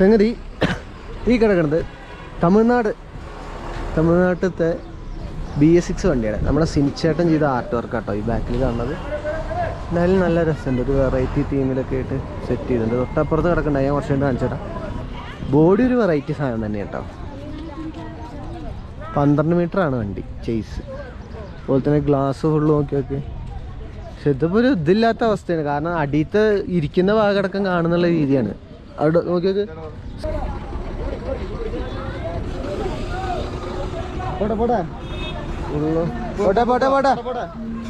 സംഗതി ഈ കിടക്കുന്നത് തമിഴ്നാട് തമിഴ്നാട്ടിലത്തെ ബി എസ് സിക്സ് വണ്ടിയാണ്. നമ്മുടെ സിനിച്ചേട്ടൻ ചെയ്ത ആർട്ട് വർക്ക് കേട്ടോ ഈ ബാക്കിൽ കാണുന്നത്. നല്ല നല്ല രസമുണ്ട്. ഒരു വെറൈറ്റി തീമിലൊക്കെ ആയിട്ട് സെറ്റ് ചെയ്തിട്ടുണ്ട്. തൊട്ടപ്പുറത്ത് കിടക്കണ്ട ഞാൻ കുറച്ച് കഴിഞ്ഞ് കാണിച്ചേട്ടാ ബോഡി ഒരു വെറൈറ്റി സാധനം തന്നെ കേട്ടോ. പന്ത്രണ്ട് ആണ് വണ്ടി ചേസ് അതുപോലെ തന്നെ ഗ്ലാസ് ഫുള്ള് നോക്കി നോക്കി. പക്ഷെ ഇതിപ്പോൾ ഒരു ഇതില്ലാത്ത അവസ്ഥയാണ്. കാരണം അടിയത്തെ ഇരിക്കുന്ന ഭാഗടക്കം കാണുന്നുള്ള രീതിയാണ്. അവിടെ നോക്കി നോക്ക്. പോട്ടെ പോട്ടെ. പോട്ടെ പോട്ടെ പോട്ടെ.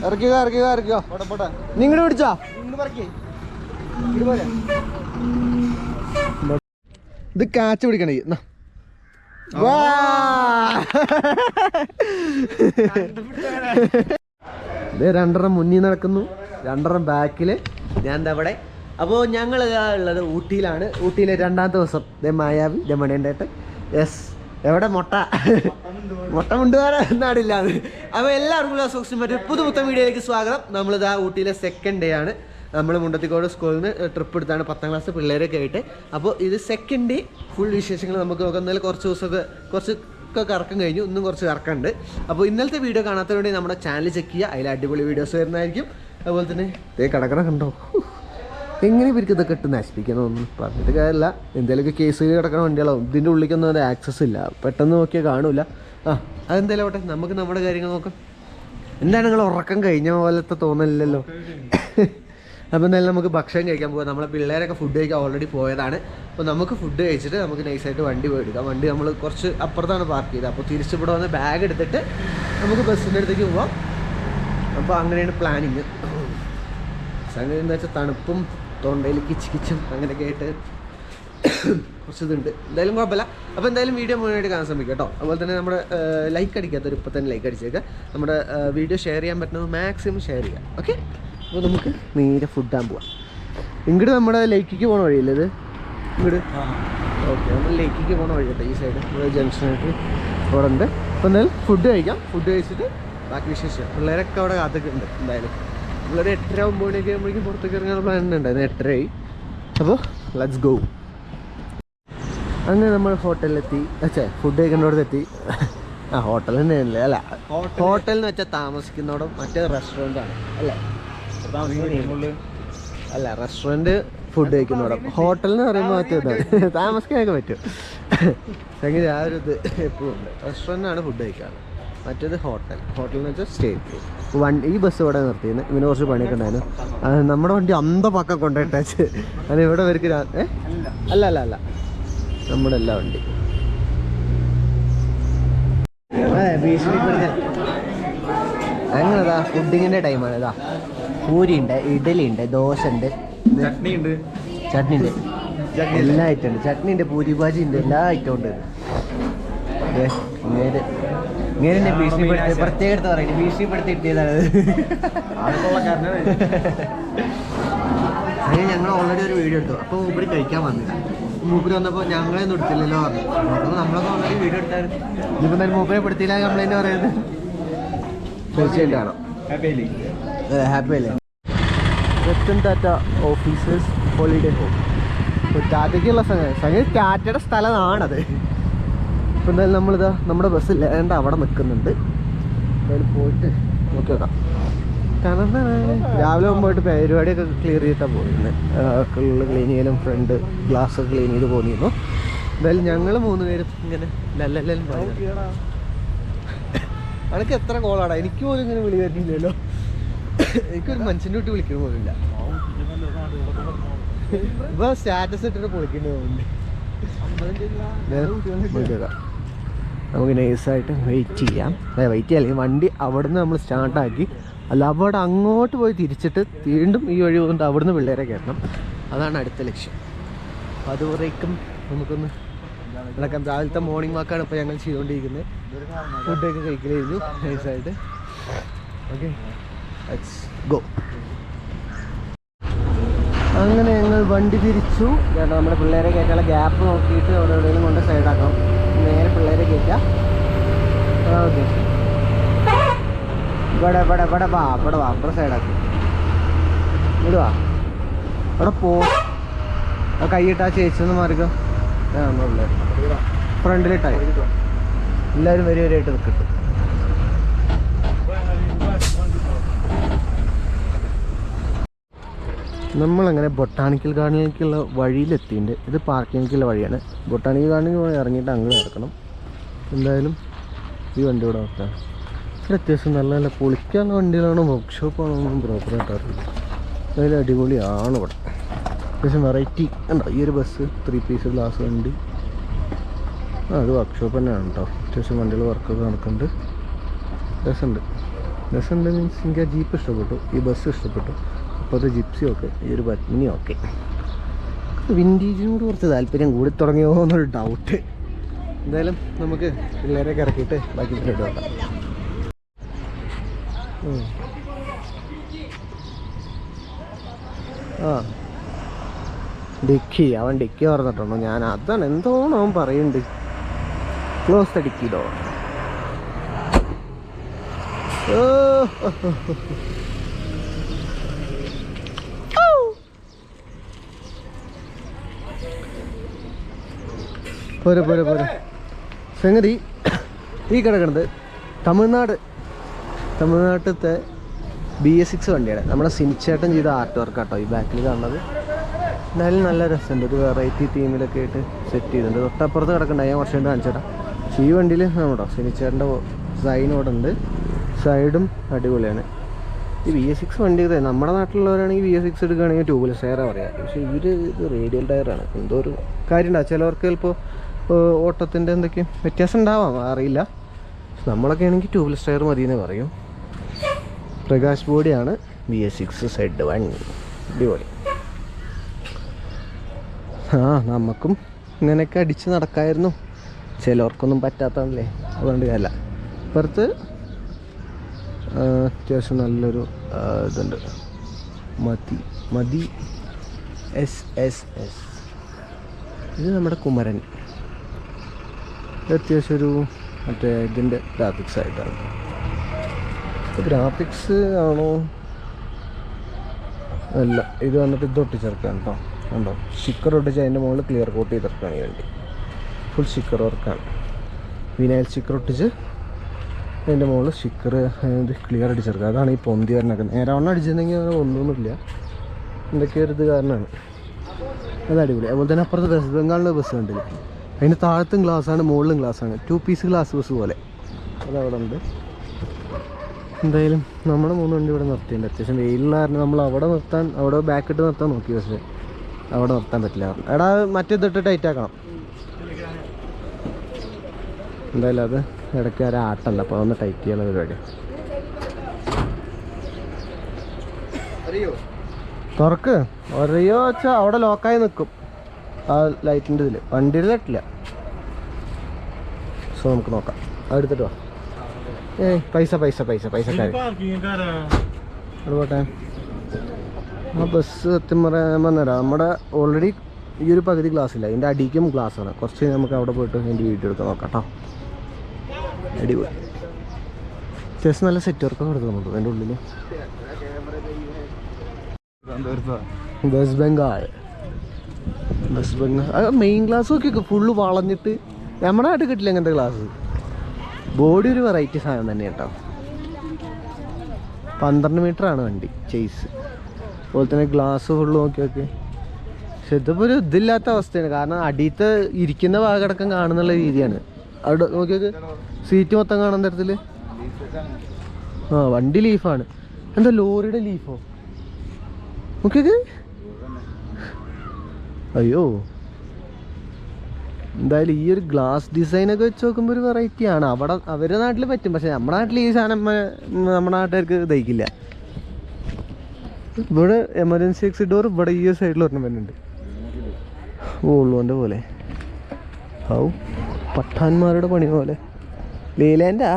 ഇറക്കിയോ ഇറക്കിയോ ഇറക്കിയോ നിങ്ങടെ പിടിച്ചാ? ഇത് കാച്ച് പിടിക്കണേ. രണ്ടെണ്ണം മുന്നിൽ നടക്കുന്നു. രണ്ടെണ്ണം ബാക്കിൽ ഞാൻ എന്താ അവിടെ അപ്പോൾ ഞങ്ങൾ ഉള്ളത് ഊട്ടിയിലാണ്. ഊട്ടിയിലെ രണ്ടാമത്തെ ദിവസം ദേ മായാവി ദേ യെസ് എവിടെ? മുട്ട. മുട്ട മുണ്ടുകാര എന്നാടില്ല അത് അപ്പോൾ എല്ലാവർക്കും സൂക്ഷിച്ചും മറ്റൊരു പുതുപുത്തൻ വീഡിയോയിലേക്ക് സ്വാഗതം. നമ്മളിതാ ഊട്ടിയിലെ സെക്കൻഡ് ഡേ ആണ്. നമ്മൾ മുണ്ടത്തിക്കോട് സ്കൂളിൽ നിന്ന് ട്രിപ്പ് എടുത്താണ് പത്താം ക്ലാസ് പിള്ളേരൊക്കെ ആയിട്ട്. അപ്പോൾ ഇത് സെക്കൻഡ് ഡേ ഫുൾ വിശേഷങ്ങൾ നമുക്ക് നോക്കാം. എന്നാലും കുറച്ച് ദിവസമൊക്കെ കുറച്ച് ഒക്കെ കറക്കം കഴിഞ്ഞു. ഇന്നും കുറച്ച് കറക്കമുണ്ട് അപ്പോൾ ഇന്നലത്തെ വീഡിയോ കാണാത്തതുകൊണ്ട് നമ്മുടെ ചാനൽ ചെക്ക് ചെയ്യുക. അതിൽ അടിപൊളി വീഡിയോസ് വരുന്നതായിരിക്കും. അതുപോലെ തന്നെ ഇതേ കണ്ടോ. എങ്ങനെ ഇവർക്ക് ഇതൊക്കെ ഇട്ട് നശിപ്പിക്കണമെന്ന് പറഞ്ഞിട്ട് കാര്യമില്ല. എന്തെങ്കിലുമൊക്കെ കേസുകൾ കിടക്കുന്ന വണ്ടികളാവും. ഇതിന്റെ ഉള്ളിലേക്കൊന്നും അത് ആക്സസ് ഇല്ല. പെട്ടെന്ന് നോക്കിയാൽ കാണില്ല ആ അതെന്തായാലും ആവട്ടെ. നമുക്ക് നമ്മുടെ കാര്യങ്ങൾ നോക്കാം. എന്താണ് നിങ്ങൾ ഉറക്കം കഴിഞ്ഞ പോലത്തെ തോന്നലില്ലല്ലോ? അപ്പോൾ എന്തായാലും നമുക്ക് ഭക്ഷണം കഴിക്കാൻ പോകാം നമ്മളെ പിള്ളേരൊക്കെ ഫുഡ് കഴിക്കാൻ ഓൾറെഡി പോയതാണ്. അപ്പോൾ നമുക്ക് ഫുഡ് കഴിച്ചിട്ട് നമുക്ക് നൈസായിട്ട് വണ്ടി പോയെടുക്കാം വണ്ടി നമ്മൾ കുറച്ച് അപ്പുറത്താണ് പാർക്ക് ചെയ്തത്. അപ്പോൾ തിരിച്ചു ഇവിടെ വന്ന് ബാഗ് എടുത്തിട്ട് നമുക്ക് ബസ്സിന്റെ അടുത്തേക്ക് പോവാം. അപ്പോൾ അങ്ങനെയാണ് പ്ലാനിങ് സംഗതി എന്താ വെച്ചാൽ തണുപ്പും തൊണ്ടയിൽ കിച്ച് കിച്ചും അങ്ങനെയൊക്കെ ആയിട്ട് കുറച്ച് ഇതുണ്ട് എന്തായാലും കുഴപ്പമില്ല. അപ്പോൾ എന്തായാലും വീഡിയോ മുഴുവനായിട്ട് കാണാൻ ശ്രമിക്കുക കേട്ടോ. അതുപോലെ തന്നെ നമ്മുടെ ലൈക്ക് അടിക്കാത്തൊരു ഇപ്പം തന്നെ ലൈക്ക് അടിച്ചേക്കുക നമ്മുടെ വീഡിയോ ഷെയർ ചെയ്യാൻ പറ്റുന്നത് മാക്സിമം ഷെയർ ചെയ്യുക. ഓക്കെ അപ്പോൾ നമുക്ക് നേരെ ഫുഡ് ആകാൻ പോവാം. ഇങ്ങോട്ട് നമ്മുടെ ലൈക്കിക്ക് പോകണ വഴിയല്ലേ ഇത്? ഇങ്ങോട്ട് ഓക്കെ നമ്മൾ ലേക്കിക്ക് പോകണ വഴി കേട്ടോ ഈ സൈഡ് നമ്മുടെ ജംഗ്ഷനായിട്ട് ഉണ്ട് അപ്പോൾ എന്തായാലും ഫുഡ് കഴിക്കാം. ഫുഡ് കഴിച്ചിട്ട് ബാക്കി വിശേഷം. പിള്ളേരൊക്കെ അവിടെ കാത്തൊക്കെ ഉണ്ട് എന്തായാലും. നമ്മളൊരു എട്ടര ഒമ്പത് മണിയൊക്കെ ആകുമ്പോഴേക്കും പുറത്തേക്ക് ഇറങ്ങാൻ പ്ലാൻ ഉണ്ടായിരുന്നു. എട്ടരയായി. അപ്പോൾ ലെറ്റ്സ് ഗോ അങ്ങനെ നമ്മൾ ഹോട്ടലിലെത്തി അച്ഛാ ഫുഡ് കഴിക്കേണ്ടവിടെ എത്തി. ആ ഹോട്ടൽ തന്നെയല്ലേ അല്ല? ഹോട്ടൽ എന്ന് വെച്ചാൽ താമസിക്കുന്നോടും മറ്റേ റെസ്റ്റോറന്റ് ആണ്. അല്ലേ? അല്ല റെസ്റ്റോറന്റ് ഫുഡ് കഴിക്കുന്നോടം. ഹോട്ടൽ എന്ന് പറയുമ്പോൾ മറ്റേ താമസിക്കാനൊക്കെ പറ്റും. അങ്ങനെ ആ ഒരു ഇത് എപ്പോഴും ഉണ്ട്. റെസ്റ്റോറന്റാണ് ഫുഡ് കഴിക്കാറ്. മറ്റേത് ഹോട്ടൽ. ഹോട്ടൽ എന്ന് വെച്ചാൽ സ്റ്റേ വണ്ടി ഈ ബസ് ഇവിടെ നിർത്തിയിരുന്നു ഇവന് കുറച്ച് പണിയൊക്കെ ഉണ്ടായിരുന്നു. നമ്മുടെ വണ്ടി അന്ത പക്കം കൊണ്ടുപോയിട്ടേച്ച് അത് ഇവിടെ വരക്ക് ഏ? അല്ല അല്ല അല്ല. നമ്മുടെ എല്ലാ വണ്ടി. അതെ ഭീഷണിപ്പെടുത്തൽ അങ്ങനെതാ ഫുഡിങ്ങിന്റെ ടൈമാണ് ഇതാ പൂരി ഉണ്ട് ഇഡലി ഉണ്ട് ദോശ ഉണ്ട് ചട്നി ഉണ്ട് ചട്നി ഉണ്ട് എല്ലാ ഐറ്റം ഉണ്ട്. ചട്നി ഉണ്ട് പൂരി ഭാജി ഉണ്ട് എല്ലാ ഐറ്റം ഉണ്ട്. ഇങ്ങേര്. ഇങ്ങനെ എന്നെ ഭീഷണിപ്പെടുത്തി പ്രത്യേക എടുത്ത് പറയുന്നത് ഭീഷണിപ്പെടുത്തി കിട്ടിയതാണ് അങ്ങനെ ഞങ്ങൾ ഓൾറെഡി ഒരു വീഡിയോ എടുത്തു. അപ്പോൾ മൂപ്പര് കഴിക്കാൻ വന്നില്ല. മൂപ്പര് വന്നപ്പോൾ ഞങ്ങളെ ഒന്നും എടുത്തില്ലല്ലോ പറഞ്ഞു. അപ്പോൾ നമ്മളൊക്കെ ഓൾറെഡി വീഡിയോ എടുത്താൽ ഇപ്പം തന്നെ മൂപ്പരെ പെടുത്തില്ല കംപ്ലൈന്റ് പറയുന്നത്. തീർച്ചയായിട്ടും. ഹാപ്പി അല്ലേ? Ratan Tata officers holiday home. ടാറ്റയ്ക്കുള്ള സംഗതി സംഗതി ടാറ്റയുടെ സ്ഥലമാണത്. ഇപ്പം എന്തായാലും നമ്മളിതാ നമ്മുടെ ബസ് ലേണ്ട അവിടെ നിൽക്കുന്നുണ്ട് എന്തായാലും പോയിട്ട് നോക്കി നോക്കാം കാരണം രാവിലെ മുമ്പായിട്ട് പരിപാടിയൊക്കെ ക്ലിയർ ചെയ്തിട്ടാണ് പോയിരുന്നത് ഫുള്ള് ക്ലീൻ ചെയ്യലും ഫ്രണ്ട് ഗ്ലാസ് ഒക്കെ ക്ലീൻ ചെയ്ത് പോന്നിരുന്നു. എന്തായാലും ഞങ്ങൾ മൂന്ന് പേര് ഇങ്ങനെ ലല്ലല്ലും അനക്ക് എത്ര കോളാടാ എനിക്ക് പോലും ഇങ്ങനെ വിളി വരുന്നില്ലല്ലോ എനിക്കൊരു മനുഷ്യന്റെ വിട്ട് വിളിക്കണ പോലില്ല ഇപ്പൊ സ്റ്റാറ്റസ് ഇട്ടിട്ട് പൊളിക്കേണ്ടി പോകുന്നുണ്ട് നമുക്ക് നൈസായിട്ട് വെയിറ്റ് ചെയ്യാം. അതെ വെയിറ്റ് ചെയ്യാം. വണ്ടി അവിടുന്ന് നമ്മൾ സ്റ്റാർട്ടാക്കി അല്ല അവിടെ അങ്ങോട്ട് പോയി തിരിച്ചിട്ട് വീണ്ടും ഈ വഴി പോകുന്നുണ്ട് അവിടുന്ന് പിള്ളേരെ കയറണം. അതാണ് അടുത്ത ലക്ഷ്യം. അപ്പോൾ അതുവരേക്കും നമുക്കൊന്ന് നടക്കാം. രാവിലത്തെ മോർണിംഗ് വാക്കാണ് ഇപ്പോൾ ഞങ്ങൾ ചെയ്തുകൊണ്ടിരിക്കുന്നത്. ഫുഡൊക്കെ കഴിക്കൽ കഴിഞ്ഞു നൈസായിട്ട് ഓക്കെ ഗോ അങ്ങനെ ഞങ്ങൾ വണ്ടി തിരിച്ചു. കാരണം നമ്മുടെ പിള്ളേരെ കയറ്റാനുള്ള ഗ്യാപ്പ് നോക്കിയിട്ട് അവിടെ എവിടെയെങ്കിലും കൊണ്ട് സൈഡാക്കണം നേരെ പിള്ളേരെ കയറ്റാം ഓക്കെ. ഇവിടെ ഇവിടെ ഇവിടെ വാ ഇവിടെ വാ ഇവിടെ സൈഡാക്കി ഇവിടെ വാ. അവിടെ പോ. കൈയിട്ടാ ചേച്ചിന്ന് മാറിക്കോ. ആ ഒന്നുമില്ല ഫ്രണ്ടിലിട്ടായി എല്ലാവരും വരി വരെയായിട്ട് നിൽക്കട്ടെ നമ്മളങ്ങനെ ബൊട്ടാണിക്കൽ ഗാർഡനിലേക്കുള്ള വഴിയിലെത്തിയിട്ടുണ്ട്. ഇത് പാർക്കിങ്ങിലേക്കുള്ള വഴിയാണ്. ബൊട്ടാണിക്കൽ ഗാർഡനിൽ ഇറങ്ങിയിട്ട് അങ്ങ് നടക്കണം. എന്തായാലും ഈ വണ്ടി ഇവിടെ നോക്കാം ഇവിടെ അത്യാവശ്യം നല്ല നല്ല പൊളിക്കാനുള്ള വണ്ടികളാണോ വർക്ക്ഷോപ്പാണോ ഒന്നും പ്രോപ്പറായിട്ട് അറിയില്ല. അതിൽ അടിപൊളിയാണ് ഇവിടെ. അത്യാവശ്യം വെറൈറ്റി ഉണ്ടോ ഈ ഒരു ബസ് ത്രീ പീസ് ഗ്ലാസ് വണ്ടി. ആ അത് വർക്ക്ഷോപ്പ് തന്നെയാണ് കേട്ടോ. അത്യാവശ്യം വണ്ടികൾ വർക്കൊക്കെ നടക്കുന്നുണ്ട്. രസമുണ്ട്. രസമുണ്ട് മീൻസ് എനിക്ക് ആ ജീപ്പ് ഇഷ്ടപ്പെട്ടു. ഈ ബസ് ഇഷ്ടപ്പെട്ടു. അപ്പോൾ ജിപ്സിയൊക്കെ ഈ ഒരു പത്മിനി ഓക്കെ വിന്റേജിനോട് കുറച്ച് താല്പര്യം കൂടി തുടങ്ങിയോ എന്നൊരു ഡൗട്ട് എന്തായാലും നമുക്ക് പിള്ളേരെയൊക്കെ ഇറക്കിയിട്ട് ബാക്കി പിന്നോട്ട് നോക്കാം. ആ. ഡിക്കി അവൻ ഡിക്കി പറഞ്ഞിട്ടുണ്ടോ ഞാൻ അതാണ് എന്തോന്ന് അവൻ പറയുന്നുണ്ട്. ക്ലോസ് ദ ഡിക്കി പോരെ പോരെ പോരെ. സംഗതി ഈ കിടക്കുന്നത് തമിഴ്നാട് തമിഴ്നാട്ടിലത്തെ ബി എസ് സിക്സ് വണ്ടിയാണ്. നമ്മുടെ സിനിച്ചേട്ടൻ ചെയ്ത ആർട്ട് വർക്ക് കേട്ടോ ഈ ബാക്കിൽ കാണുന്നത്. എന്തായാലും നല്ല രസമുണ്ട്. ഒരു വെറൈറ്റി തീമിലൊക്കെ ആയിട്ട് സെറ്റ് ചെയ്തിട്ടുണ്ട്. തൊട്ടപ്പുറത്ത് കിടക്കണ്ട ഞാൻ കുറച്ച് കണ്ട് കാണിച്ചേട്ടാ ഈ വണ്ടിയിൽ നമ്മുടെ സിനിച്ചേട്ടന്റെ സൈൻ ഇവിടെ ഉണ്ട്. സൈഡും അടിപൊളിയാണ്. ഈ വി എസ് സിക്സ് വണ്ടി നമ്മുടെ നാട്ടിലുള്ളവരാണെങ്കിൽ വി എസ് സിക്സ് എടുക്കുകയാണെങ്കിൽ ട്യൂബ്ലെസ് ടയറാണ് പറയാം. പക്ഷേ ഇവർ ഇത് റേഡിയൽ ടയറാണ് എന്തോ ഒരു കാര്യമുണ്ടാകും ചിലവർക്ക് ചിലപ്പോൾ ഓട്ടത്തിന്റെ എന്തൊക്കെയും വ്യത്യാസം ഉണ്ടാവാം അറിയില്ല. നമ്മളൊക്കെ ആണെങ്കിൽ ട്യൂബ്ലെസ് ടയർ മതി എന്ന് പറയും. പ്രകാശ് ബോഡിയാണ് B S six Z one അടിപൊളി. ആ നമുക്കും ഇങ്ങനെയൊക്കെ അടിച്ച് നടക്കായിരുന്നു. ചിലവർക്കൊന്നും പറ്റാത്തതല്ലേ അതുകൊണ്ട് അല്ല. ഇപ്പുറത്ത് അത്യാവശ്യം നല്ലൊരു ഇതുണ്ട്. മതി മതി. എസ് എസ് എസ് ഇത് നമ്മുടെ കുമരൻ. അത്യാവശ്യം ഒരു മറ്റേ ഇതിന്റെ ഗ്രാഫിക്സ് ആയിട്ടാണ്. ഗ്രാഫിക്സ് ആണോ? അല്ല ഇത് വന്നിട്ട് ഇത് ഒട്ടിച്ചേർക്കാൻ കേട്ടോ ഉണ്ടോ സ്റ്റിക്കർ ഒട്ടിച്ച് അതിന്റെ മുകളിൽ ക്ലിയർ കോട്ട് ചെയ്തിറക്കാണ് വേണ്ടി. ഫുൾ സ്റ്റിക്കർ വർക്കാണ് വിനയൽ സ്റ്റിക്കർ ഒട്ടിച്ച് അതിന്റെ മുകളിൽ സ്റ്റിക്കർ ഇത് ക്ലിയർ അടിച്ചെടുക്കുക. അതാണ് ഈ പൊന്തി വരണൊക്കെ. നേരെ വണ്ണം അടിച്ചിട്ടുണ്ടെങ്കിൽ അങ്ങനെ ഒന്നുമില്ല എന്തൊക്കെയൊരു ഇത് കാരണമാണ്. അത് അടിപൊളി. അതുപോലെ തന്നെ അപ്പുറത്ത് വെസ്റ്റ് ബംഗാളിലെ ബസ് കണ്ടില്ല അതിന് താഴത്തും ഗ്ലാസ്സാണ് മുകളിലും ഗ്ലാസ്സാണ്. ടു പീസ് ഗ്ലാസ് ബസ് പോലെ. അതവിടെ ഉണ്ട് എന്തായാലും നമ്മുടെ മൂന്ന് വണ്ടി ഇവിടെ നിർത്തിയിട്ടുണ്ട്. അത്യാവശ്യം വെയിലുള്ള കാരണം നമ്മൾ അവിടെ നിർത്താൻ അവിടെ ബാക്ക് ഇട്ട് നിർത്താൻ നോക്കി പക്ഷേ അവിടെ നിർത്താൻ പറ്റില്ല. എടാ മറ്റേതിട്ട് ടൈറ്റ് ആക്കണം. എന്തായാലും അത് ഇടയ്ക്ക് ഒരു ആട്ടല്ല അപ്പോൾ അതൊന്ന് ടൈറ്റ് ചെയ്യാനുള്ള പരിപാടി. തുറക്ക്. ഒരയോ വെച്ചാൽ അവിടെ ലോക്കായി നിൽക്കും ആ ലൈറ്റിന്റെ ഇതിൽ വണ്ടിയിൽ ലൈറ്റില്ല സോ നമുക്ക് നോക്കാം. എടുത്തിട്ട് വാ. ഏയ് പൈസ പൈസ പൈസ പൈസ കാര്യം. പോട്ടെ. ആ ബസ് സത്യം പറയാൻ പറഞ്ഞുതരാം നമ്മുടെ ഓൾറെഡി ഈ ഒരു പകുതി ഗ്ലാസ് ഇല്ല. അതിന്റെ അടിക്കും ഗ്ലാസ് ആണ്. കുറച്ച് നമുക്ക് അവിടെ പോയിട്ട് എന്റെ വീട്ടിൽ എടുക്കാൻ നോക്കാം കേട്ടോ. അടിപൊളി. അത്യാവശ്യം നല്ല സെറ്റ് വർക്ക് കൊടുക്കുന്നുണ്ട് എന്റെ ഉള്ളിൽ വെസ്റ്റ് ബംഗാൾ മെയിൻ ഗ്ലാസ് ഒക്കെ ഫുള്ള് വളഞ്ഞിട്ട്. നമ്മുടെ നാട്ടിൽ കിട്ടില്ല അങ്ങനത്തെ ഗ്ലാസ് ബോഡി ഒരു വെറൈറ്റി സാധനം തന്നെ കേട്ടോ പന്ത്രണ്ട് ആണ് വണ്ടി ചേസ് അതുപോലെ തന്നെ ഗ്ലാസ് ഫുള്ള് നോക്കിയൊക്കെ നോക്കി. പക്ഷെ ഇതിപ്പോൾ ഒരു ഇതില്ലാത്ത അവസ്ഥയാണ്. കാരണം അടിയത്തെ ഇരിക്കുന്ന ഭാഗടക്കം കാണുന്നുള്ള രീതിയാണ്. അവിടെ നോക്കിയൊക്കെ സീറ്റ് മൊത്തം കാണുന്ന തരത്തിൽ ആ വണ്ടി ലീഫാണ് എന്താ ലോറിയുടെ ലീഫോ നോക്കിയത് അയ്യോ. എന്തായാലും ഈ ഒരു ഗ്ലാസ് ഡിസൈനൊക്കെ വെച്ച് നോക്കുമ്പോൾ ഒരു വെറൈറ്റി ആണ്. അവിടെ അവരുടെ നാട്ടിൽ പറ്റും. പക്ഷെ നമ്മുടെ നാട്ടിൽ ഈ സാധനം നമ്മുടെ നാട്ടുകാർക്ക് ദഹിക്കില്ല ഇവിടെ എമർജൻസി എക്സിറ്റ് ഡോർ ഇവിടെ ഈ സൈഡിൽ ഒരെണ്ണം വരുന്നുണ്ട്. വോൾവോന്റെ പോലെ. ഔ പട്ടാന്മാരുടെ പണി പോലെ. ലീലേന്റെ?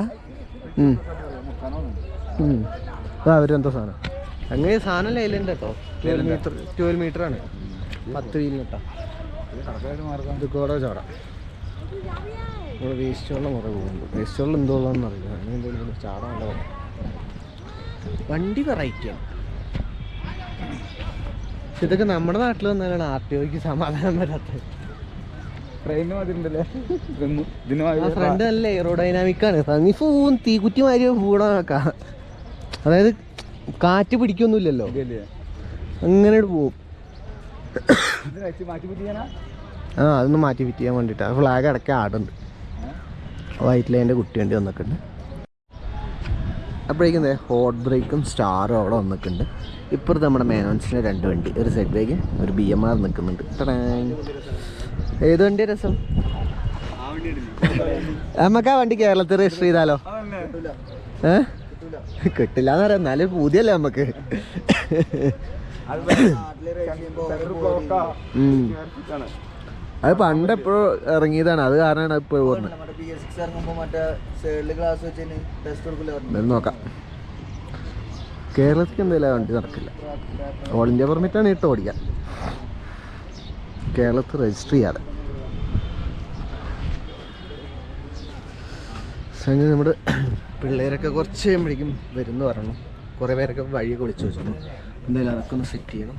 അവരെന്തോ സാധനം. അങ്ങനെ സാധനം ലൈലന്റെ കേട്ടോ. ട്വൽവ് മീറ്റർ ട്വൽവ് മീറ്റർ ആണ് പത്ത് വീലിന് കേട്ടോ ഇത് കൂടെ ചാടാം. ഇവിടെ വേസ്റ്റ് വെള്ളം കുറേ പോകുന്നുണ്ട്. വേസ്റ്റ് വെള്ളം എന്തോ ഉള്ളതെന്ന് അറിയില്ല. അങ്ങനെ എന്തെങ്കിലും ചാടാനുള്ള വണ്ടി വെറൈറ്റിയാണ് ഇതൊക്കെ നമ്മുടെ നാട്ടിൽ വന്നാലാണ് ആർ ടി ഒക്ക് സമാധാനം വരാത്തത്. ഇതിന് ആ ഫ്രണ്ട് നല്ല എയറോഡൈനാമിക് ആണ്. ഭംഗി ഫൂൻ തീക്കുറ്റി മാതിരി പൂടാക്കാ അതായത് കാറ്റ് പിടിക്കൊന്നുമില്ലല്ലോ. അങ്ങനെ പോവും. ആ അതൊന്ന് മാറ്റി ഫിറ്റ് ചെയ്യാൻ വേണ്ടിയിട്ടാണ് ഫ്ലാഗ് ഇടയ്ക്ക് ആടുണ്ട്. വൈറ്റ് ലൈന്റെ കുട്ടി വണ്ടി വന്നിട്ടുണ്ട് അപ്പോഴേക്കും ഹോട്ട് ബ്രേക്കും സ്റ്റാറും അവിടെ വന്നിട്ടുണ്ട്. ഇപ്പുറത്ത് നമ്മുടെ മേനോൻസിന്റെ രണ്ട് വണ്ടി ഒരു സെഡ് ബേക്ക് ഒരു ബി എം ആർ നിൽക്കുന്നുണ്ട്. ഏത് വണ്ടി രസം? നമുക്ക് ആ വണ്ടി കേരളത്തിൽ രജിസ്റ്റർ ചെയ്താലോ? ഏ? കിട്ടില്ല എന്ന് പറയാം എന്നാലും പുതിയല്ലേ നമുക്ക്. അത് പണ്ട് എപ്പോഴും ഇറങ്ങിയതാണ്. അത് കാരണമാണ് ഇപ്പോഴും എന്തായാലും നോക്കാം. കേരളത്തിൽ എന്തായാലും വണ്ടി നടക്കില്ല. ഓൾ ഇന്ത്യ പെർമിറ്റാണ് ഇട്ട് ഓടിക്കാൻ. കേരളത്തിൽ രജിസ്റ്റർ ചെയ്യാതെ. സംഗതി നമ്മുടെ പിള്ളേരൊക്കെ കുറച്ച് കഴിയുമ്പോഴേക്കും വരുമെന്ന് പറഞ്ഞു. കുറേ പേരൊക്കെ വഴിയൊക്കെ വിളിച്ചു വെച്ചിട്ടുണ്ട് എന്തായാലും അതൊക്കെ ഒന്ന് സെറ്റ് ചെയ്യണം.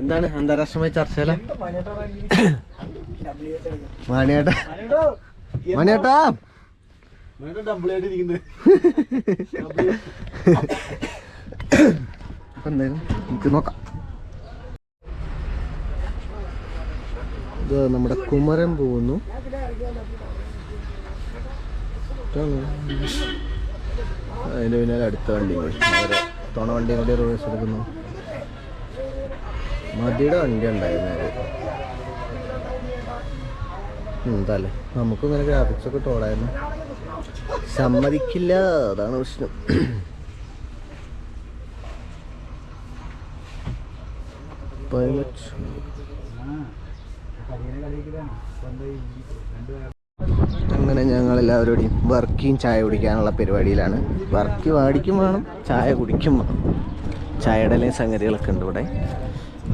എന്താണ് അന്താരാഷ്ട്രമായ ചർച്ചയില മണിയേട്ടാ. മണിയേട്ടാ നമ്മുടെ കുമരൻ പോകുന്നു. അതിന്റെ പിന്നാലെ അടുത്ത വണ്ടി. അവരെ തുണ വണ്ടി കൂടി റിവേഴ്സ് എടുക്കുന്നു. മതിയുടെ വണ്ടി ഉണ്ടായിരുന്നു അതിൽ. എന്താല്ലേ? നമുക്കും ഇങ്ങനെ ഗ്രാഫിക്സ് ഒക്കെ ഇട്ടോടായിരുന്നു സമ്മതിക്കില്ല അതാണ് പ്രശ്നം. പൈലറ്റ് അങ്ങനെ ഞങ്ങൾ എല്ലാവരോടും വർക്കിയും ചായ കുടിക്കാനുള്ള പരിപാടിയിലാണ്. വർക്ക് വാടിക്കും വേണം ചായ കുടിക്കും വേണം. ചായയുടെ സംഗതികളൊക്കെ ഉണ്ട് ഇവിടെ.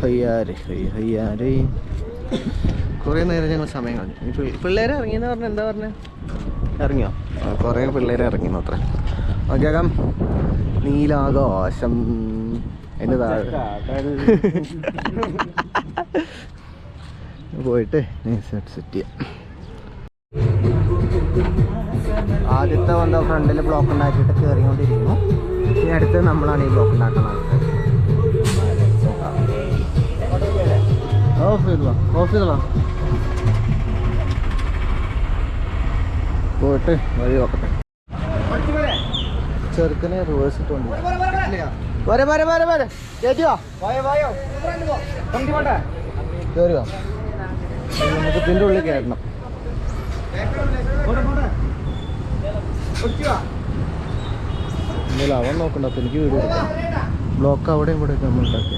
ഹയ്യാരെ ഹയ്യാരെ. കുറേ നേരം ഞങ്ങൾ സമയം കളഞ്ഞു. പിള്ളേർ ഇറങ്ങിയെന്ന് പറഞ്ഞാൽ എന്താ പറഞ്ഞത് ഇറങ്ങിയോ? കുറേ പിള്ളേർ ഇറങ്ങി മാത്രം. ഓക്കേക്കാം നീലാകാശം അതിന്റെ താഴെ. പോയിട്ട് സെറ്റ് ചെയ്യാം. ആദ്യത്തെ വന്ന ഫ്രണ്ടിൽ ബ്ലോക്ക് ഉണ്ടാക്കിയിട്ട് കയറിക്കൊണ്ടിരിക്കുന്നു ഇനി അടുത്ത് നമ്മളാണ് ഈ ബ്ലോക്ക് ഉണ്ടാക്കുന്നത്. ഓഫ് ചെയ്തോ? ഓഫ് ചെയ്തോ പോയിട്ട് വഴി നോക്കട്ടെ. ചെറുക്കനെ റിവേഴ്സ് ഇട്ടുണ്ട് വരെ വരെ വരെ വരെ. കയറ്റിയോ കയറിയോ നമുക്ക് ഇതിന്റെ ഉള്ളിൽ കയറണം. അവൻ നോക്കണ്ട. അപ്പൊ എനിക്ക് വീട് ബ്ലോക്ക് അവിടെ ഇവിടെ നമ്മൾ ഉണ്ടാക്കി.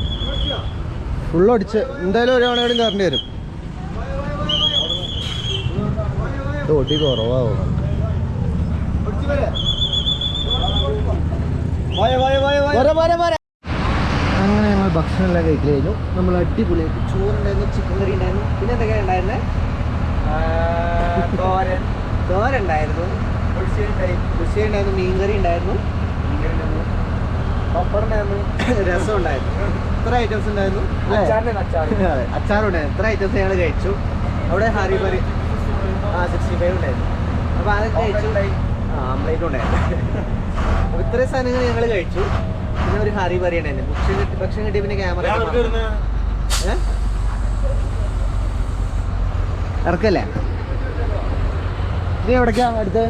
ഫുൾ അടിച്ച് എന്തായാലും ഒരാണെങ്കിലും കറണ്ട് വരും. ഒടി കുറവാകും അങ്ങനെ ഞങ്ങൾ ഭക്ഷണമെല്ലാം കഴിക്കൽ കഴിഞ്ഞു. നമ്മൾ അടിപൊളിയായിട്ട് ചോറുണ്ടായിരുന്നു ചിക്കൻ കറി ഉണ്ടായിരുന്നു. പിന്നെ എന്തൊക്കെയാണ് ഉണ്ടായിരുന്നത് തോരൻ. തോരൻ ഉണ്ടായിരുന്നു കൃഷി ഉണ്ടായിരുന്നു മീൻകറി ഉണ്ടായിരുന്നു? രസം ഉണ്ടായിരുന്നു എത്ര ഐറ്റംസ് ഉണ്ടായിരുന്നു അച്ചാറുണ്ടായിരുന്നു എത്ര ഐറ്റംസ് ഞങ്ങൾ കഴിച്ചു? അവിടെ ഹരിപരി ആ സിക്സ്റ്റി ഫൈവ് ഉണ്ടായിരുന്നു. അപ്പോൾ അതൊക്കെ കഴിച്ചു. ആ ആംപ്ലേറ്റ് ഉണ്ടായിരുന്നു. അപ്പോൾ ഇത്രയും സാധനങ്ങൾ ഞങ്ങൾ കഴിച്ചു. പിന്നെ ഒരു ഹറി ഉണ്ടായിരുന്നു. ഭക്ഷണം കിട്ടി ഭക്ഷണം കിട്ടി പിന്നെ ക്യാമറ ഇറക്കല്ലേ? നീ എവിടേക്കാ അടുത്ത്?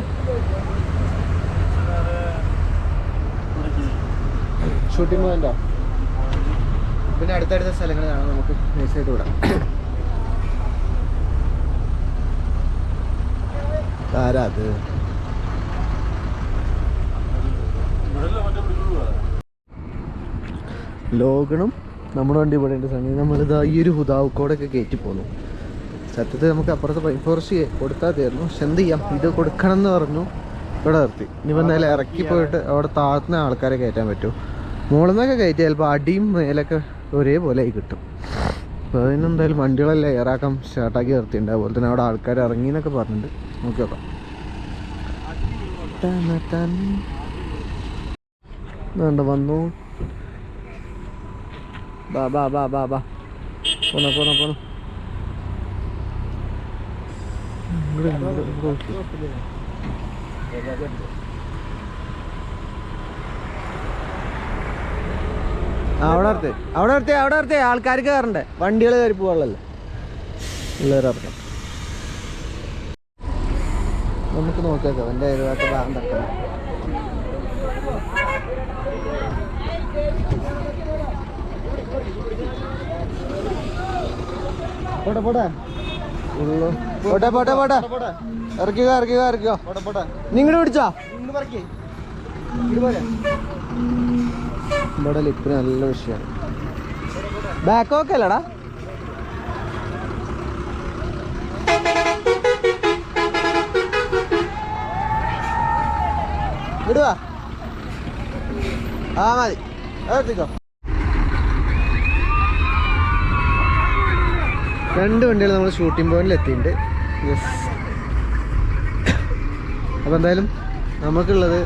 ഷൂട്ടിംഗ് പോയിന്റോ? പിന്നെ അടുത്തടുത്ത സ്ഥലങ്ങൾ കാണാം നമുക്ക്. നൈസായിട്ട് വിടാം. ആരാ അത്? ലോഗണും നമ്മുടെ വണ്ടി ഇവിടെ ഉണ്ട് സംഗീതം. നമ്മളിതാ ഈ ഒരു ഹുദാവുക്കോടൊക്കെ കയറ്റി പോന്നു സത്യത്തിൽ നമുക്ക് അപ്പുറത്ത് ഫോറസ്റ്റ് കൊടുത്താൽ തീർന്നു. പക്ഷെ എന്ത് ചെയ്യാം? ഇത് കൊടുക്കണം എന്ന് പറഞ്ഞു. ഇവിടെ നിർത്തി. ഇനിയിപ്പോൾ എന്തായാലും ഇറക്കി പോയിട്ട് അവിടെ താഴ്ന്ന ആൾക്കാരെ കയറ്റാൻ പറ്റും. മുകളിൽ നിന്നൊക്കെ കയറ്റി ചിലപ്പോൾ അടിയും മേലൊക്കെ ഒരേപോലെ ആയി കിട്ടും അപ്പോൾ അതിനെന്തായാലും വണ്ടികളെല്ലാം ഏറാക്കാം സ്റ്റാർട്ടാക്കി നിർത്തിയിട്ടുണ്ട്. അതുപോലെ തന്നെ അവിടെ ആൾക്കാർ ഇറങ്ങി എന്നൊക്കെ പറഞ്ഞിട്ടുണ്ട്. നോക്കി. നോക്കാം. വേണ്ട വന്നു. ബാ ബാ ബാ ബാ ബാ. പോണ പോണ പോണ ഇവിടെ ഉണ്ട്, ഇവിടെ നോക്ക്. ആ, അവിടെ നിർത്തി. അവിടെ നിർത്തി അവിടെ നിർത്തി. ആൾക്കാർക്ക് കയറണ്ടേ വണ്ടികൾ കയറി പോകാനുള്ളല്ലോ നമുക്ക് നോക്കിയേക്കാം എന്റെ അയൽവാക്ക ഭാഗം പോട്ടെ പോട്ടെ പോട്ടെ പോട്ടെ പോട്ടെ. ഇറക്കുക ഇറക്കുക ഇറക്കുക. നിങ്ങട് പിടിച്ചോ? ഇവിടെ ലിപ്പിന് നല്ല വിഷയമാണ് ബാക്ക് ഓക്കെ അല്ലടാ? വിടുവാ ആ മതി. എടുത്തിക്കോ രണ്ട് വണ്ടികൾ നമ്മൾ ഷൂട്ടിംഗ് പോയിന്റിൽ എത്തിയിട്ടുണ്ട്. യെസ് അപ്പോൾ എന്തായാലും നമുക്കുള്ളത്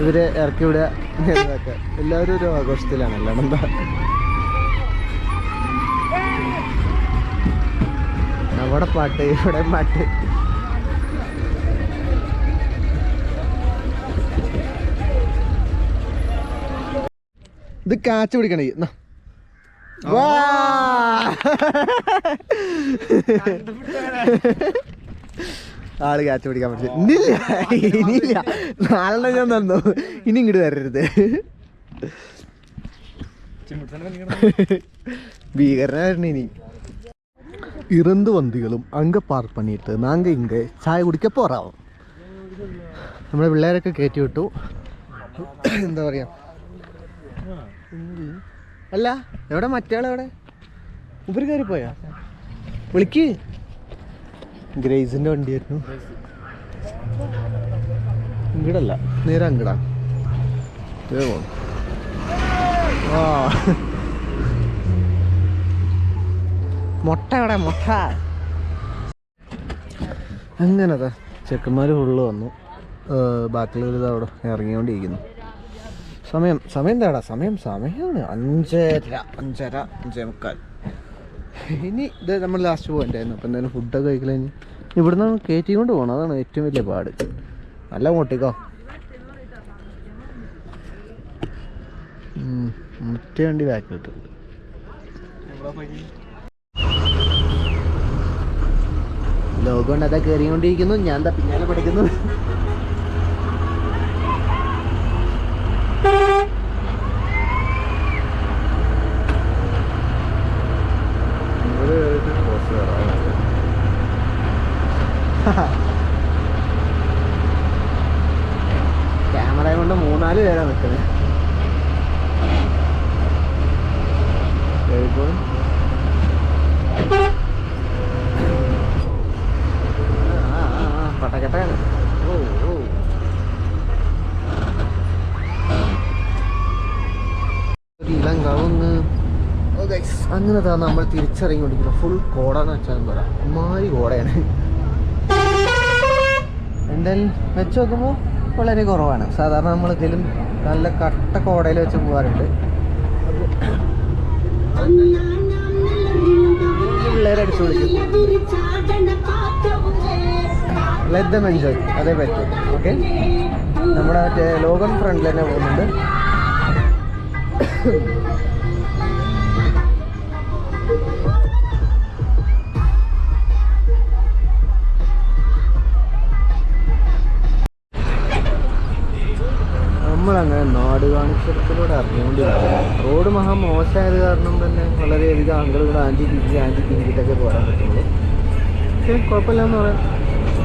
ഇവരെ ഇറക്കി വിടുക എന്നതൊക്കെ എല്ലാവരും ഒരു ആഘോഷത്തിലാണ് അല്ലാണ്ട് എന്താ? അവിടെ പാട്ട് ഇവിടെ പാട്ട്. ഇത് കാച്ച് പിടിക്കണേ. എന്നാ. വാ. ആൾ കാച്ച് പിടിക്കാൻ പറ്റില്ല ഇന്നില്ല. ഇനിയില്ല. നാളെ ഞാൻ തന്നു. ഇനി ഇങ്ങോട്ട് വരരുത്. ഭീകരനായിരുന്നു ഇനി. ഇറന്ത് വന്തികളും അങ്ക പാർക്ക് പണിയിട്ട് നാങ്ക ഇങ്ക ചായ കുടിക്ക പോറാവും നമ്മുടെ പിള്ളേരൊക്കെ കയറ്റി വിട്ടു. എന്താ പറയാ? അല്ല എവിടെ? മറ്റേ എവിടെ ഉപരി കയറി പോയാ? വിളിക്ക്. ഗ്രേസിന്റെ വണ്ടിയായിരുന്നു. ഇങ്ങടല്ല നേരെ അങ്ങടാ. ദേ പോണം. ആ. മുട്ട എവിടെ? മുട്ട. അങ്ങനതാ. ചെക്കന്മാർ ഫുള്ള് വന്നു. ബാക്കിയുള്ളവർ അവിടെ ഇറങ്ങിക്കൊണ്ടിരിക്കുന്നു. സമയം സമയം എന്താടാ? സമയം സമയമാണ്. അഞ്ചര അഞ്ചര അഞ്ചേ മുക്കാൽ. ഇനി ഇത് നമ്മൾ ലാസ്റ്റ് പോയിട്ടായിരുന്നു അപ്പം എന്തായാലും ഫുഡൊക്കെ കഴിക്കല ഇനി ഇവിടുന്ന് കയറ്റി കൊണ്ട് പോകണം അതാണ് ഏറ്റവും വലിയ പാട്. നല്ല മോട്ടിക്കോ? മറ്റേ വണ്ടി കിട്ടും ലോകം കൊണ്ട് അതാ കയറിക്കൊണ്ടിരിക്കുന്നു ഞാൻ എന്താ പിന്നാലെ പഠിക്കുന്നു. ക്യാമറ കൊണ്ട് മൂന്നാൽ പേരാ നിൽക്കുന്നത് പട്ടക്കെട്ടാണ് ഓ ഓ. ഒരു ഇളം കവുങ്ങ്. അങ്ങനെ താ നമ്മൾ തിരിച്ചറിഞ്ഞുകൊണ്ടിരിക്കുന്നത് ഫുൾ കോടാന്ന് വെച്ചാൽ പറയാം? അമ്മാരി കോടയാണ്. എന്തായാലും വെച്ച് നോക്കുമ്പോൾ വളരെ കുറവാണ്. സാധാരണ നമ്മൾ ഇതിലും നല്ല കട്ട കോടയിൽ വെച്ച് പോകാറുണ്ട് പിള്ളേരെ അതേ പറ്റും. ഓക്കെ നമ്മുടെ മറ്റേ ലോകം ഫ്രണ്ടിൽ തന്നെ പോകുന്നുണ്ട്. നമ്മളങ്ങനെ നാട് കാണിച്ചത്തിലൂടെ അറിഞ്ഞുകൊണ്ടിരിക്കുന്നു. റോഡ് മഹാ മോശമായത് കാരണം തന്നെ വളരെയധികം ആളുകൾ ആന്റി തിരിച്ച് ആന്റി തിരിച്ചിട്ടൊക്കെ പോരാൻ പറ്റുള്ളൂ. പക്ഷേ കുഴപ്പമില്ലെന്ന് പറയാം.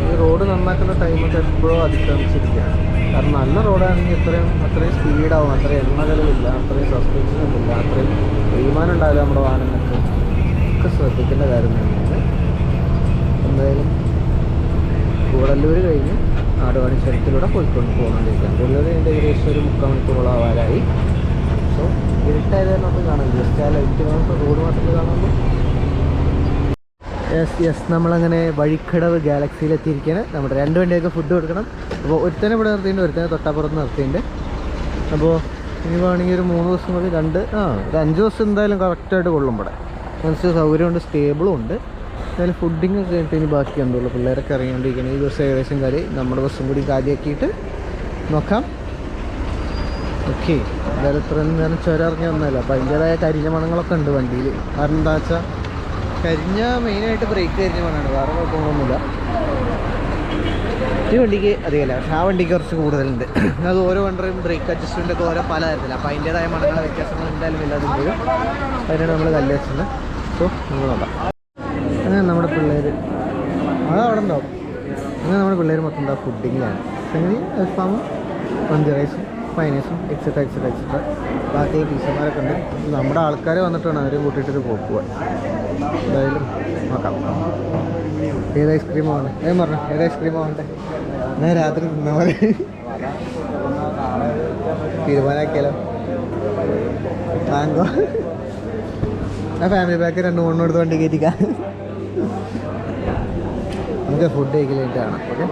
ഈ റോഡ് നന്നാക്കുന്ന ടൈമൊക്കെ എപ്പോഴും അതിക്രമിച്ചിരിക്കുകയാണ്. കാരണം നല്ല റോഡാണെങ്കിൽ ഇത്രയും അത്രയും സ്പീഡാവും അത്രയും എണ്ണകളില്ല അത്രയും സസ്പെൻഷൻ ഇല്ല അത്രയും തീരുമാനം ഉണ്ടാവില്ല നമ്മുടെ വാഹനങ്ങൾക്ക്. ഒക്കെ ശ്രദ്ധിക്കേണ്ട കാര്യം തന്നെയാണ്. എന്തായാലും കൂടല്ലൂർ കഴിഞ്ഞ് നാടുവാണി പോയിക്കൊണ്ട് പോകുന്നുണ്ടിരിക്കുകയാണ് കൂടല്ലൂർ എന്റെ ഏകദേശം ഒരു മുക്കാൽ മണിക്കൂറോളം ആവാനായി. സോ ഇരുട്ടായത് നമുക്ക് കാണാം. ജസ്റ്റ് ആ ലൈറ്റ് റോഡ് മാത്രമേ കാണുമ്പോൾ യെസ് യെസ് നമ്മളങ്ങനെ വഴിക്കടവ് ഗാലക്സിയിലെത്തിയിരിക്കുകയാണ്. നമ്മുടെ രണ്ട് വണ്ടിയൊക്കെ ഫുഡ് കൊടുക്കണം. അപ്പോൾ ഒരുത്തനെ ഇവിടെ നിർത്തിയിട്ടുണ്ട്. ഒരുത്തനെ തൊട്ടപ്പുറത്ത് നിർത്തിയിട്ടുണ്ട്. അപ്പോൾ ഇനി വേണമെങ്കിൽ ഒരു മൂന്ന് ദിവസം കൂടി രണ്ട് ആ ഒരു അഞ്ച് ദിവസം എന്തായാലും കറക്റ്റായിട്ട് കൊള്ളും ഇവിടെ. മനസ്സിൽ സൗകര്യമുണ്ട് സ്റ്റേബിളും ഉണ്ട്. എന്തായാലും ഫുഡിങ് ഒക്കെ കഴിഞ്ഞിട്ട് ഇനി ബാക്കി എന്തുള്ളൂ പിള്ളേരൊക്കെ ഇറങ്ങിക്കൊണ്ടിരിക്കുന്നത് ഈ ദിവസം ഏകദേശം കാര്യം നമ്മുടെ ബസ്സും കൂടി കാര്യമാക്കിയിട്ട് നോക്കാം. ഓക്കെ എന്തായാലും ഇത്രയും നേരം ചുരം ഇറങ്ങി വന്നതല്ല? അപ്പോൾ അതിന്റേതായ കരിഞ്ഞ മണങ്ങളൊക്കെ ഉണ്ട് വണ്ടിയിൽ. കാരണം എന്താ വെച്ചാൽ കരിഞ്ഞ മെയിനായിട്ട് ബ്രേക്ക് കരിഞ്ഞ മണമാണ് വേറെ കുഴപ്പങ്ങളൊന്നുമില്ല. ഈ വണ്ടിക്ക് അധികമല്ല പക്ഷേ ആ വണ്ടിക്ക് കുറച്ച് കൂടുതലുണ്ട്. അത് ഓരോ വണ്ടിയും ബ്രേക്ക് അഡ്ജസ്റ്റ്മെന്റ് ഒക്കെ ഓരോ പല തരത്തില്ല അപ്പോൾ അതിന്റേതായ മണങ്ങളെ വ്യത്യാസങ്ങൾ എന്തായാലും ഇല്ലാതെ അതിനാണ് നമ്മൾ കല്ല് വെച്ചത്. സോ നമ്മൾ നോക്കാം. അങ്ങനെ നമ്മുടെ പിള്ളേർ അത് അവിടെ ഉണ്ടാവും. അങ്ങനെ നമ്മുടെ പിള്ളേർ മൊത്തം എന്താ ഫുഡിങ്ങിലാണ് സംഗതി അൽഫാമും മന്തി റൈസും ഫൈനൈസും എക്സെട്ര എക്സെട്ര എക്സെട്ര ബാക്കി ടീച്ചർമാരൊക്കെ ഉണ്ട്. നമ്മുടെ ആൾക്കാർ വന്നിട്ടാണ് അവരെ കൂട്ടിയിട്ടൊരു പോക്ക് എന്തായാലും നോക്കാം. ഏത് ഐസ്ക്രീമാണ് ഏത് പറഞ്ഞു ഏത് ഐസ്ക്രീമാണ് ഞാൻ രാത്രി തിന്നാ മതി. തീരുമാനമാക്കിയാലോ? മാങ്കോ ആ ഫാമിലി പാക്ക് രണ്ട് മൂന്ന് എടുത്ത് വണ്ടി കയറ്റിക്കാം. നമുക്ക് ഫുഡ് കഴിക്കലായിട്ടാണ്. ഓക്കെ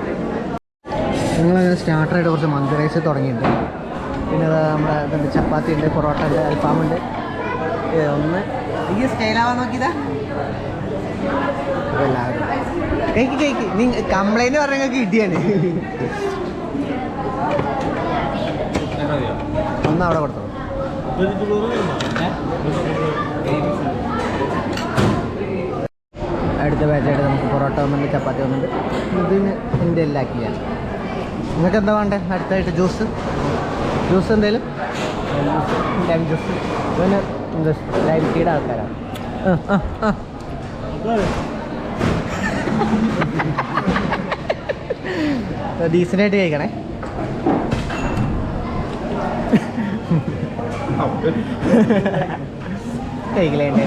ഞങ്ങളങ്ങനെ സ്റ്റാർട്ടറായിട്ട് കുറച്ച് മന്തി റൈസ് തുടങ്ങിയിട്ടുണ്ട്. പിന്നെ അത് നമ്മുടെ ഇതുണ്ട് ചപ്പാത്തി ഉണ്ട് പൊറോട്ട ഉണ്ട് അൽഫാമുണ്ട് ഒന്ന്. ഈ സ്റ്റൈലാവാൻ നോക്കിയതാ. എല്ലാവരും കഴിക്ക് കഴിക്ക്. നീ കംപ്ലൈന്റ് പറഞ്ഞ കിട്ടിയാണ്. ഒന്ന് അവിടെ കൊടുത്തോ. അടുത്ത ബാച്ചായിട്ട് നമുക്ക് പൊറോട്ട ഒന്നുണ്ട് ചപ്പാത്തി ഒന്നുണ്ട്. ഇതിന് എന്റെ എല്ലാക്കിയാണ് നിങ്ങൾക്ക് എന്താ വേണ്ടേ? അടുത്തായിട്ട് ജ്യൂസ്. ജ്യൂസ് എന്തേലും? ലൈം ജ്യൂസ് പിന്നെ എന്താ ലൈം ടീയുടെ ആൾക്കാരാണ്. ഡീസന്റായിട്ട് കഴിക്കണേ. കഴിക്കലേന്റെ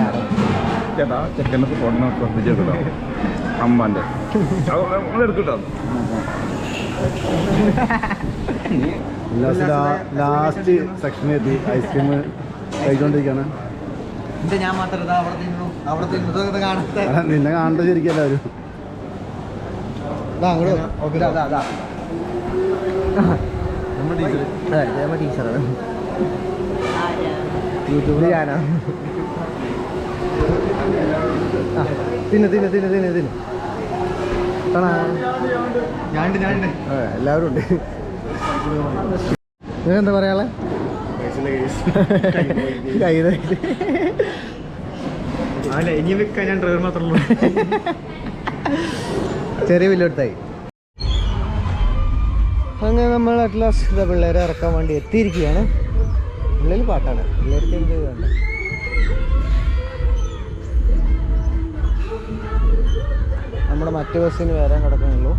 ചേട്ടാ ചെക്കന്റെ സ്പോട്ടിനെ ശ്രദ്ധിച്ചെടുട്ടോ അമ്മാന്റെ. എടുക്കട്ടോ ലാസ്റ്റ് സെക്ഷനിൽ എത്തി. ഐസ്ക്രീം കഴിച്ചോണ്ടിരിക്കാണ്. ഞാൻ മാത്രം നിന്നെ. കാണണ്ട ശരിക്കും എല്ലാവരും. നമ്മുടെ ടീച്ചറാണ്. യൂട്യൂബിൽ ഞാനാ ആ, തിന്ന് തിന്ന് തിന്ന് തിന്ന് തിന്ന്. എല്ലാവരും ഉണ്ട്. നിങ്ങൾക്ക് എന്താ പറയാളെ അല്ല ഇനി വെക്കാൻ ഞാൻ ഡ്രൈവർ മാത്രമേ ചെറിയ വില്ലെടുത്തായി അങ്ങനെ നമ്മൾ അറ്റ്ലാസ്റ്റ് പിള്ളേരെ ഇറക്കാൻ വേണ്ടി എത്തിയിരിക്കുകയാണ്. പിള്ളേർ പാട്ടാണ്. പിള്ളേർക്ക് എന്ത് വേണ്ട നമ്മുടെ മറ്റു ബസ്സിന് വരാൻ കിടക്കുന്നുള്ളൂ.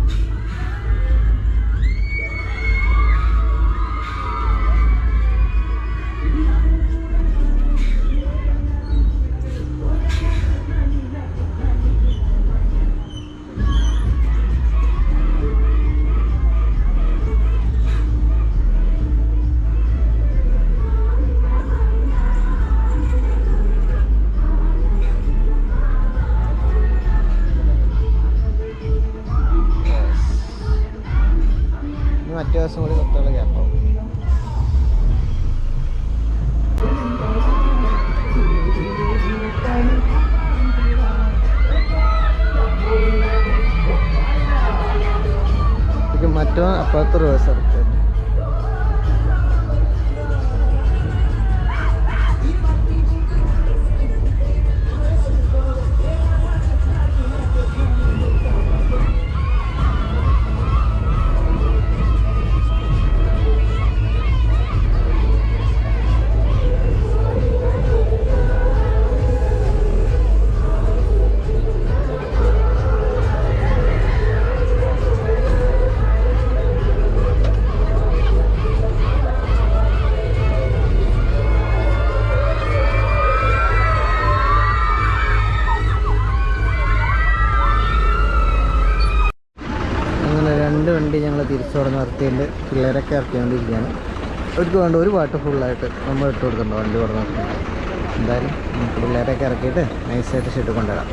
മറ്റു ദിവസം കൂടി തൊട്ടുള്ള ഗ്യാപ്പാവും മറ്റോ അപ്പുറത്തെ റിവേഴ്സ് തിരിച്ചു അവിടെ നിർത്തിയിട്ട് പിള്ളേരൊക്കെ ഇറക്കിക്കൊണ്ടിരിക്കുകയാണ്. അവർക്ക് വേണ്ട ഒരു വാട്ടർ ഫുള്ളായിട്ട് നമ്മൾ ഇട്ട് കൊടുക്കണ്ട വണ്ടി ഇവിടെ എന്തായാലും പിള്ളേരൊക്കെ ഇറക്കിയിട്ട് നൈസായിട്ട് ഷെഡ് കൊണ്ടുവരാം.